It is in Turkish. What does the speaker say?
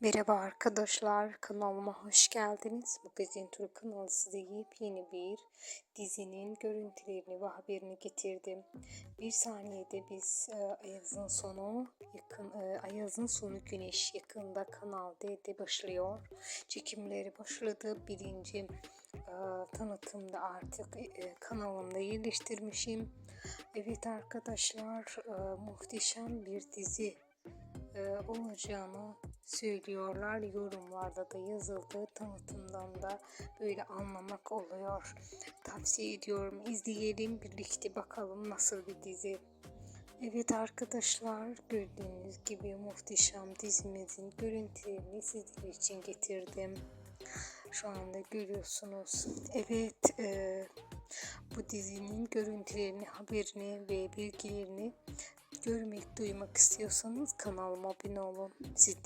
Merhaba arkadaşlar, kanalıma hoş geldiniz. Magazin Tur kanalı size yepyeni bir dizinin görüntülerini ve haberini getirdim. Bir saniyede biz e, Ayaz'ın sonu yakın e, Ayaz'ın sonu güneş yakında Kanal D'de başlıyor. Çekimleri başladı. Birinci e, tanıtımda artık e, kanalımda yerleştirmişim. Evet arkadaşlar, e, muhteşem bir dizi e, olacağını söylüyorlar. Yorumlarda da yazıldı. Tanıtımdan da böyle anlamak oluyor. Tavsiye ediyorum. izleyelim birlikte bakalım nasıl bir dizi. Evet arkadaşlar gördüğünüz gibi muhteşem dizimizin görüntülerini sizler için getirdim. Şu anda görüyorsunuz. Evet e, bu dizinin görüntülerini, haberini ve bilgilerini görmek, duymak istiyorsanız kanalıma abone olun. Sizi